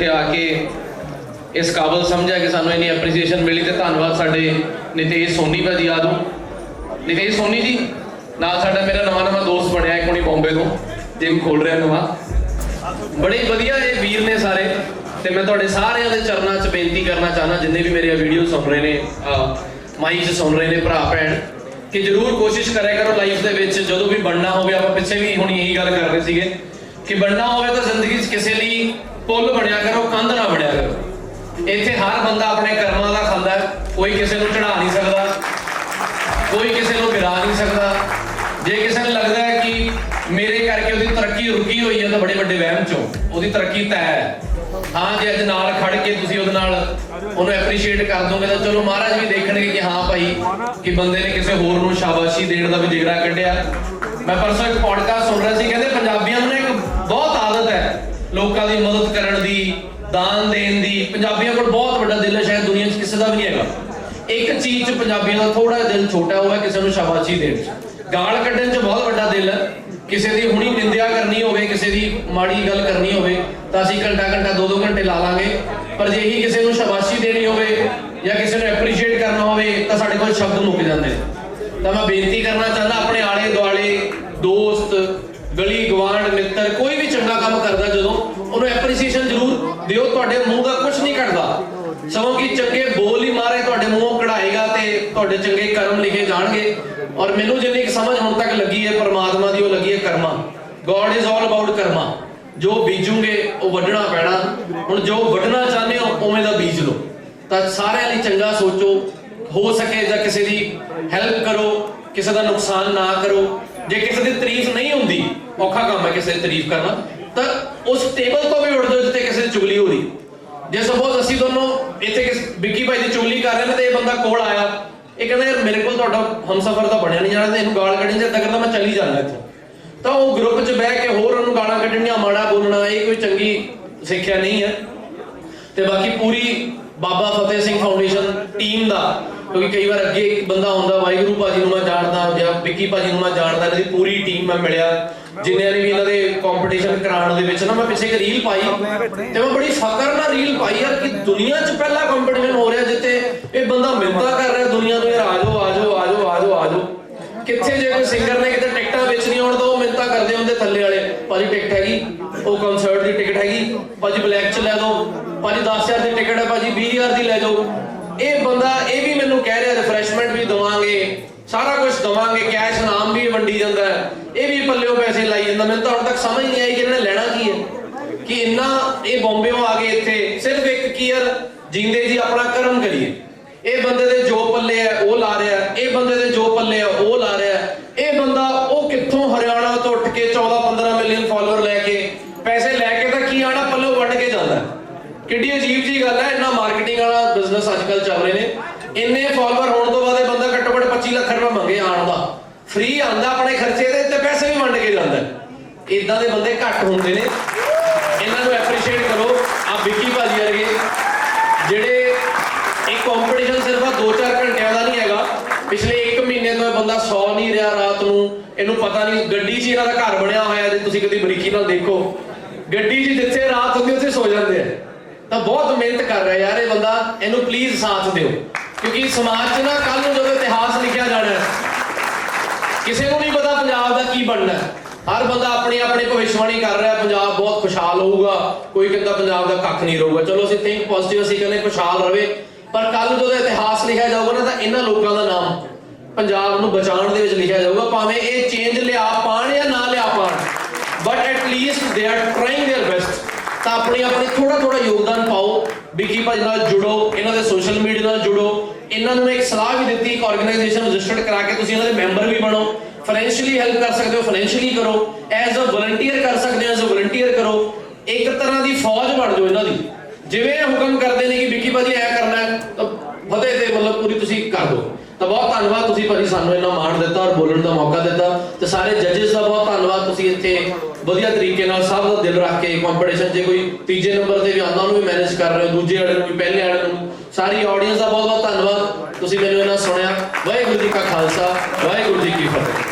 ਇੱਥੇ ਆ ਕੇ ਇਸ ਕਾਬਲ ਸਮਝਿਆ ਕਿ ਸਾਨੂੰ ਇੰਨੀ ਐਪਰੀਸੀਏਸ਼ਨ ਮਿਲੀ ਤੇ ਧੰਨਵਾਦ ਸਾਡੇ ਨਿਤੇਸ਼ ਸੋਨੀ ਭਾਜੀ ਆਦੂ ਨਿਤੇਸ਼ ਸੋਨੀ ਜੀ, ਨਾਲ ਸਾਡਾ ਮੇਰਾ ਨਵਾਂ ਨਵਾਂ ਦੋਸਤ ਬਣਿਆ ਇੱਕ ਹੁਣੀ ਬੰਬੇ ਤੋਂ ਜਿਮ ਖੋਲ ਰਿਹਾ ਨਵਾਂ। ਬੜੇ ਵਧੀਆ ਇਹ ਵੀਰ ਨੇ ਸਾਰੇ, ਤੇ ਮੈਂ ਤੁਹਾਡੇ ਸਾਰਿਆਂ ਦੇ ਚਰਨਾਂ 'ਚ ਬੇਨਤੀ ਕਰਨਾ ਚਾਹਨਾ ਜਿੰਨੇ ਵੀ ਮੇਰੇ ਵੀਡੀਓ ਸੁਣ ਰਹੇ ਨੇ ਮਾਈਕ 'ਚ ਸੁਣ ਰਹੇ ਨੇ ਭਰਾ, ਭੈਣ, ਕਿ ਜਰੂਰ ਕੋਸ਼ਿਸ਼ ਕਰਿਆ ਕਰੋ ਲਾਈਫ ਦੇ ਵਿੱਚ ਜਦੋਂ ਵੀ ਬਣਨਾ ਹੋਵੇ, ਆਪਾਂ ਪਿੱਛੇ ਵੀ ਹੁਣ ਇਹੀ ਗੱਲ ਕਰ ਰਹੇ ਸੀਗੇ, ਕਿ ਬਣਨਾ ਹੋਵੇ ਤਾਂ ਜ਼ਿੰਦਗੀ 'ਚ ਕਿਸੇ ਲਈ ਪੁੱਲ ਬਣਿਆ ਕਰੋ, ਕੰਧ ਨਾ ਬਣਿਆ ਕਰੋ। ਇੱਥੇ ਹਰ ਬੰਦਾ ਆਪਣੇ ਕਰਮਾਂ ਦਾ ਖਾਂਦਾ ਹੈ। ਕੋਈ ਕਿਸੇ ਨੂੰ ਚੜਾ ਨਹੀਂ ਸਕਦਾ। ਕੋਈ ਕਿਸੇ ਨੂੰ ਗਿਰਾ ਨਹੀਂ ਸਕਦਾ। ਜੇ ਕਿਸੇ ਨੂੰ ਲੱਗਦਾ ਹੈ ਕਿ ਮੇਰੇ ਕਰਕੇ ਉਹਦੀ ਤਰੱਕੀ ਰੁਕੀ ਹੋਈ ਹੈ ਤਾਂ ਬੜੇ ਵੱਡੇ ਵਹਿਮ ਚੋਂ। ਉਹਦੀ ਤਰੱਕੀ ਤੈਅ ਹੈ। ਹਾਂ, ਜੇ ਅੱਜ ਨਾਲ ਖੜ ਕੇ ਤੁਸੀਂ ਉਹਦੇ ਨਾਲ ਉਹਨੂੰ ਐਪਰੀਸ਼ੀਏਟ ਕਰ ਦੋਗੇ ਤਾਂ ਚਲੋ ਮਹਾਰਾਜ ਵੀ ਦੇਖਣਗੇ ਕਿ ਹਾਂ ਭਾਈ, ਕਿ ਬੰਦੇ ਨੇ ਕਿਸੇ ਹੋਰ ਨੂੰ ਸ਼ਾਬਾਸ਼ੀ ਦੇਣ ਦਾ ਵੀ ਜਿਗਰਾ ਕੱਢਿਆ। ਮੈਂ ਪਰਸੋਂ ਇੱਕ ਪੋਡਕਾਸਟ ਸੁਣ ਰਿਹਾ ਸੀ, ਕਹਿੰਦੇ ਪੰਜਾਬੀ ਨੂੰ ਨਾ ਇੱਕ ਬਹੁਤ ਆਦਤ ਹੈ ਲੋਕਾਂ ਦੀ ਮਦਦ ਕਰਨ ਦੀ, ਦਾਨ ਦੇਣ ਦੀ, ਪੰਜਾਬੀਆਂ ਕੋਲ ਬਹੁਤ ਵੱਡਾ ਦਿਲ ਹੈ, ਸ਼ਾਇਦ ਦੁਨੀਆ 'ਚ ਕਿਸੇ ਦਾ ਵੀ ਨਹੀਂ ਹੈਗਾ। ਇੱਕ ਚੀਜ਼ 'ਚ ਪੰਜਾਬੀਆਂ ਦਾ ਥੋੜਾ ਜਿਹਾ ਦਿਲ ਛੋਟਾ ਹੋਇਆ ਕਿਸੇ ਨੂੰ ਸ਼ਾਬਾਸ਼ੀ ਦੇਣ 'ਚ। ਗਾਲ ਕੱਢਣ 'ਚ ਬਹੁਤ ਵੱਡਾ ਦਿਲ ਹੈ। ਕਿਸੇ ਦੀ ਹੁਣੀ ਨਿੰਦਿਆ ਕਰਨੀ ਹੋਵੇ, ਕਿਸੇ ਦੀ ਮਾੜੀ ਗੱਲ ਕਰਨੀ ਹੋਵੇ, ਤਾਂ ਅਸੀਂ ਘੰਟਾ ਘੰਟਾ ਦੋ ਦੋ ਘੰਟੇ ਲਾ ਲਾਂਗੇ। ਪਰ ਜੇ ਹੀ ਕਿਸੇ ਨੂੰ ਸ਼ਾਬਾਸ਼ੀ ਦੇਣੀ ਹੋਵੇ ਜਾਂ ਕਿਸੇ ਨੂੰ ਐਪਰੀਸ਼ੀਏਟ ਕਰਨਾ ਹੋਵੇ, ਤਾਂ ਸਾਡੇ ਕੋਲ ਸ਼ਬਦ ਮੁੱਕ ਜਾਂਦੇ ਨੇ। ਤਾਂ ਮੈਂ ਬੇਨਤੀ ਕਰਨਾ ਚਾਹੁੰਦਾ, ਆਪਣੇ ਆਲੇ ਦੁਆਲੇ ਦੋਸਤ ਗਲੀ ਗਵਾਂਡ ਮਿੱਤਰ, ਕੋਈ ਵੀ ਚੰਗਾ ਕੰਮ ਕਰਦਾ, ਜਦੋਂ ਉਹਨੂੰ ਜ਼ਰੂਰ ਦਿਓ, ਤੁਹਾਡੇ ਮੂੰਹ ਦਾ ਕੁਝ ਨਹੀਂ ਕੱਢਦਾ। ਸਗੋਂ ਕਿ ਚੰਗੇ ਬੋਲ ਹੀ ਮਾਰੇ, ਤੁਹਾਡੇ ਮੂੰਹੋਂ ਕਢਾਏਗਾ ਤੇ ਤੁਹਾਡੇ ਚੰਗੇ ਕਰਮ ਲਿਖੇ ਜਾਣਗੇ। ਔਰ ਮੈਨੂੰ ਜਿੰਨੀ ਕੁ ਸਮਝ ਹੁਣ ਤੱਕ ਲੱਗੀ ਹੈ, ਪਰਮਾਤਮਾ ਦੀ ਉਹ ਲੱਗੀ ਹੈ karma. God is all about karma. ਜੋ ਬੀਜੂਗੇ, ਉਹ ਵੱਢਣਾ ਪੈਣਾ। ਹੁਣ ਜੋ ਵੱਢਣਾ ਚਾਹੁੰਦੇ ਹੋ, ਉਵੇਂ ਦਾ ਬੀਜ ਲਓ। ਤਾਂ ਸਾਰਿਆਂ ਲਈ ਚੰਗਾ ਸੋਚੋ। ਹੋ ਸਕੇ ਜਾਂ ਕਿਸੇ ਦੀ ਹੈਲਪ ਕਰੋ, ਕਿਸੇ ਦਾ ਨੁਕਸਾਨ ਨਾ ਕਰੋ। ਜੇ ਕਿਸੇ ਦੀ ਤਾਰੀਫ ਨਹੀਂ ਹੁੰਦੀ, ਔਖਾ ਕੰਮ ਹੈ ਕਿਸੇ ਦੀ ਤਾਰੀਫ ਕਰਨਾ। ਤਾਂ ਉਸ ਟੇਬਲ ਤੋਂ ਵੀ ਉੱਠ ਜਾਓ ਕਿਸੇ ਦੀ ਚੁਗਲੀ ਹੋ ਰਹੀ ਜੇ ਸਪੋਜ਼ ਅਸੀਂ ਦੋਨੋਂ ਇੱਥੇ ਕਿਸ ਵਿੱਕੀ ਭਾਈ ਦੀ ਚੁਗਲੀ ਕਰ ਰਹੇ ਨੇ ਤੇ ਇਹ ਬੰਦਾ ਕੋਲ ਆਇਆ, ਇਹ ਕਹਿੰਦਾ, ਯਾਰ, ਮੇਰੇ ਕੋਲ ਤੁਹਾਡਾ ਹਮਸਫਰ ਤਾਂ ਬਣਿਆ ਨਹੀਂ ਜਾਣਾ ਤੇ ਇਹਨੂੰ ਗਾਲ ਕੱਢਣੀ ਜਾਂ ਕਰਦਾ ਮੈਂ ਚਲੀ ਜਾਂਦਾ ਇੱਥੋਂ। ਤਾਂ ਉਹ ਗਰੁੱਪ 'ਚ ਬਹਿ ਕੇ ਹੋਰ ਉਹਨੂੰ ਗਾਲਾਂ ਕੱਢਣੀਆਂ, ਮਾੜਾ ਬੋਲਣਾ, ਇਹ ਕੋਈ ਚੰਗੀ ਸਿੱਖਿਆ ਨਹੀਂ ਹੈ। ਤੇ ਬਾਕੀ ਪੂਰੀ ਬਾਬਾ ਫਤਿਹ ਸਿੰਘ ਫਾਊਂਡੇਸ਼ਨ ਟੀਮ ਦਾ, ਕਿਉਂਕਿ ਕਈ ਵਾਰ ਅੱਗੇ ਇੱਕ ਬੰਦਾ ਹੁੰਦਾ ਵਾਹਿਗੁਰੂ ਭਾਜੀ ਨੂੰ ਮੈਂ ਜਾਣਦਾ ਜਾਂ ਵਿੱਕੀ ਭਾਜੀ ਨੂੰ ਮੈਂ ਜਾਣਦਾ, ਇਹਨਾਂ ਪੂਰੀ ਟੀਮ ਮੈਂ ਮਿਲਿਆ। ਜਿਨ੍ਹਾਂ ਨੇ ਵੀ ਇਹਨਾਂ ਦੇ ਕੰਪੀਟੀਸ਼ਨ ਕਰਾਉਣ ਦੇ ਵਿੱਚ ਨਾ, ਮੈਂ ਪਿੱਛੇ ਇੱਕ ਰੀਲ ਪਾਈ ਤੇ ਮੈਂ ਬੜੀ ਫਕਰ ਨਾਲ ਰੀਲ ਪਾਈ ਯਾਰ ਕਿ ਦੁਨੀਆ 'ਚ ਪਹਿਲਾ ਕੰਪੀਟੀਸ਼ਨ ਹੋ ਰਿਹਾ ਜਿੱਥੇ ਇਹ ਬੰਦਾ ਮਿੰਤਾ ਕਰ ਰਿਹਾ, ਦੁਨੀਆ ਨੂੰ ਯਾਰ ਆਜੋ ਆਜੋ ਆਜੋ ਆਜੋ ਆਜੋ ਕਿੱਥੇ ਜੇ ਕੋਈ ਸਿੰਗਰ ਨੇ ਕਿਤੇ ਟਿਕਟਾਂ ਵੇਚਣੀਆਂ ਹੋਣ ਤਾਂ ਉਹ ਮਿੰਤਾ ਕਰਦੇ ਹੁੰਦੇ ਥੱਲੇ ਵਾਲੇ, ਭਾਜੀ ਟਿਕਟ ਹੈਗੀ, ਉਹ ਕਨਸਰਟ ਦੀ ਟਿਕਟ ਹੈਗੀ, ਭਾਜੀ ਬਲੈਕ 'ਚ ਲੈ ਦਿਓ ਭਾਜੀ 10000 ਦੀ ਟਿਕਟ ਹੈ, ਭਾਜੀ 20000 ਦੀ ਲੈ ਜਾਓ। ਇਹ ਬੰਦਾ ਇਹ ਵੀ ਮੈਨੂੰ ਕਹਿ ਰਿਹਾ ਰਿਫਰੈਸ਼ਮੈਂਟ ਵੀ ਦਵਾਂਗੇ। ਸਾਰਾ ਕੁਝ ਦਵਾਂਗੇ ਕੈਸ਼ ਨਾਮ ਵੀ ਵੰਡੀ ਜਾਂਦਾ ਇਹ ਵੀ ਪੱਲਿਓ ਪੈਸੇ ਲਾਈ ਜਾਂਦਾ। ਮੈਨੂੰ ਤਾਂ ਹੁਣ ਤੱਕ ਸਮਝ ਨਹੀਂ ਆਈ ਕਿ ਇਹਨਾਂ ਨੇ ਲੈਣਾ ਕੀ ਹੈ। ਕਿ ਇੰਨਾ ਇਹ ਬੰਬੇੋਂ ਆ ਗਏ ਇੱਥੇ। ਸਿਰਫ ਇੱਕ ਕੀ ਜਿੰਦੇ ਜੀ ਆਪਣਾ ਕਰਮ ਕਰੀਏ। ਇਹ ਬੰਦੇ ਦੇ ਜੋ ਪੱਲੇ ਹੈ, ਉਹ ਲਾ ਰਿਹਾ ਇਹ ਬੰਦੇ ਦੇ ਜੋ ਪੱਲੇ ਹੈ, ਉਹ ਲਾ ਰਿਹਾ ਇਹ ਬੰਦਾ ਉਹ ਕਿੱਥੋਂ ਹਰਿਆਣਾ ਤੋਂ ਉੱਠ ਕੇ 14 15 ਮਿਲੀਅਨ ਫਾਲੋਅਰ ਲੈ ਕੇ ਪੈਸੇ ਲੈ ਕੇ ਤਾਂ ਕੀ ਆਣਾ? ਪੱਲੇ ਵੰਡ ਕੇ ਜਾਂਦਾ ਕਿੱਡੀ ਅਜੀਬ ਜੀ ਗੱਲ ਹੈ। ਇੰਨਾ ਮਾਰਕੀਟਿੰਗ ਵਾਲਾ ਬਿਜ਼ਨਸ ਅੱਜਕੱਲ ਚੱਲ ਰਹੇ ਨੇ। ਇੰਨੇ ਫਾਲੋਅਰ ਹੋਣ ਤੋਂ ਬਾਅਦ ਇਹ ਬੰਦਾ ਘੱਟੋ ਘੱਟ 25 ਲੱਖ ਰੁਪਏ ਮੰਗੇ ਆਣ ਦਾ। ਫ੍ਰੀ ਆਂਦਾ ਆਪਣੇ ਖਰਚੇ ਦੇ ਤੇ ਪੈਸੇ ਵੀ ਵੰਡ ਕੇ ਜਾਂਦਾ। ਇਦਾਂ ਦੇ ਬੰਦੇ ਘੱਟ ਹੁੰਦੇ ਨੇ। ਇਹਨਾਂ ਨੂੰ ਐਪਰੀਸ਼ੀਏਟ ਕਰੋ। ਆ ਵਿੱਕੀ ਭਾਜੀ ਵਰਗੇ, ਜਿਹੜੇ ਇਹ ਕੰਪੀਟੀਸ਼ਨ ਸਿਰਫ ਆ 2-4 ਘੰਟਿਆਂ ਦਾ ਨਹੀਂ ਹੈਗਾ। ਪਿਛਲੇ 1 ਮਹੀਨੇ ਤੋਂ ਇਹ ਬੰਦਾ ਸੌ ਨਹੀਂ ਰਿਹਾ ਰਾਤ ਨੂੰ। ਇਹਨੂੰ ਪਤਾ ਨਹੀਂ, ਗੱਡੀ 'ਚ ਇਹਨਾਂ ਦਾ ਘਰ ਬਣਿਆ ਹੋਇਆ ਜੇ ਤੁਸੀਂ ਕਦੀ ਬਰੀਕੀ ਨਾਲ ਦੇਖੋ। ਗੱਡੀ 'ਚ ਜਿੱਥੇ ਰਾਤ ਹੁੰਦੀ, ਉੱਥੇ ਸੋ ਜਾਂਦੇ ਆ। ਤਾਂ ਬਹੁਤ ਮਿਹਨਤ ਕਰ ਰਿਹਾ ਯਾਰ ਇਹ ਬੰਦਾ। ਇਹਨੂੰ ਪਲੀਜ਼ ਸਾਥ ਦਿਓ। ਕਿਉਂਕਿ ਸਮਾਜ 'ਚ ਨਾ ਕੱਲ ਨੂੰ ਜਦੋਂ ਇਤਿਹਾਸ ਲਿਖਿਆ ਜਾਣਾ ਕਿਸੇ ਨੂੰ ਨਹੀਂ ਪਤਾ ਪੰਜਾਬ ਦਾ ਕੀ ਬਣਨਾ ਹਰ ਬੰਦਾ ਆਪਣੀ ਆਪਣੀ ਭਵਿੱਖਬਾਣੀ ਕਰ ਰਿਹਾ ਪੰਜਾਬ ਬਹੁਤ ਖੁਸ਼ਹਾਲ ਹੋਊਗਾ। ਕੋਈ ਕਹਿੰਦਾ ਪੰਜਾਬ ਦਾ ਕੱਖ ਨਹੀਂ ਰਹੂਗਾ। ਚਲੋ ਅਸੀਂ ਥਿੰਕ ਪੋਜ਼ਿਟਿਵ ਅਸੀਂ ਕਹਿੰਦੇ ਖੁਸ਼ਹਾਲ ਰਵੇ। ਪਰ ਕੱਲ ਨੂੰ ਜਦੋਂ ਇਤਿਹਾਸ ਲਿਖਿਆ ਜਾਊਗਾ ਨਾ, ਤਾਂ ਇਹਨਾਂ ਲੋਕਾਂ ਦਾ ਨਾਮ ਪੰਜਾਬ ਨੂੰ ਬਚਾਉਣ ਦੇ ਵਿੱਚ ਲਿਖਿਆ ਜਾਊਗਾ। ਵਿੱਕੀ ਭਾਜੀ ਨਾਲ ਜੁੜੋ, ਇਹਨਾਂ ਦੇ ਸੋਸ਼ਲ ਮੀਡੀਆ ਨਾਲ ਜੁੜੋ। ਇਹਨਾਂ ਨੂੰ ਇੱਕ ਸਲਾਹ ਵੀ ਦਿੱਤੀ, ਇੱਕ ਆਰਗੇਨਾਈਜੇਸ਼ਨ ਰਜਿਸਟਰਡ ਕਰਾ ਕੇ ਤੁਸੀਂ ਇਹਨਾਂ ਦੇ ਮੈਂਬਰ ਵੀ ਬਣੋ। ਫਾਈਨੈਂਸ਼ੀਅਲੀ ਹੈਲਪ ਕਰ ਸਕਦੇ ਹੋ ਫਾਈਨੈਂਸ਼ੀਅਲੀ ਕਰੋ। ਐਜ਼ ਅ ਵਲੰਟੀਅਰ ਕਰ ਸਕਦੇ ਹੋ ਐਜ਼ ਅ ਵਲੰਟੀਅਰ ਕਰੋ। ਇੱਕ ਤਰ੍ਹਾਂ ਦੀ ਫੌਜ ਬਣ ਜਾਓ ਇਹਨਾਂ ਦੀ। ਜਿਵੇਂ ਹੁਕਮ ਕਰਦੇ ਨੇ ਕਿ ਵਿੱਕੀ ਭਾਜੀ ਐ ਕਰਨਾ ਹੈ, ਤਾਂ ਫਤਿਹ ਤੇ ਮਤਲਬ ਪੂਰੀ ਤੁਸੀਂ ਕਰ ਦਿਓ। ਤਾਂ ਬਹੁਤ ਧੰਨਵਾਦ ਤੁਸੀਂ ਭਾਜੀ ਸਾਨੂੰ ਇੰਨਾ ਮਾਣ ਦਿੱਤਾ ਔਰ ਬੋਲਣ ਦਾ ਮੌਕਾ ਦਿੱਤਾ। ਤੇ ਸਾਰੇ ਜੱਜਸ ਦਾ ਬਹੁਤ ਧੰਨਵਾਦ ਤੁਸੀਂ ਇੱਥੇ ਵਧੀਆ ਤਰੀਕੇ ਨਾਲ ਸਭ ਦਾ ਦਿਲ ਰੱਖ ਕੇ ਕੰਪੀਟੀਸ਼ਨ 'ਚ ਕੋਈ ਤੀਜੇ ਨੰਬਰ ਤੇ ਵੀ ਆਉਂਦਾ, ਉਹਨੂੰ ਵੀ ਮੈਨੇਜ ਕਰ ਰਹੇ ਹੋ, ਦੂਜੇ ਵਾਲੇ ਨੂੰ ਵੀ, ਪਹਿਲੇ ਵਾਲੇ ਨੂੰ ਸਾਰੀ ਆਡੀਅנס ਦਾ ਬਹੁਤ ਬਹੁਤ ਧੰਨਵਾਦ। ਤੁਸੀਂ ਮੈਨੂੰ ਇਹਨਾਂ ਸੁਣਿਆ। ਵਾਹਿਗੁਰੂ ਜੀ ਕਾ ਖਾਲਸਾ, ਵਾਹਿਗੁਰੂ ਜੀ ਕੀ ਫਤਿਹ।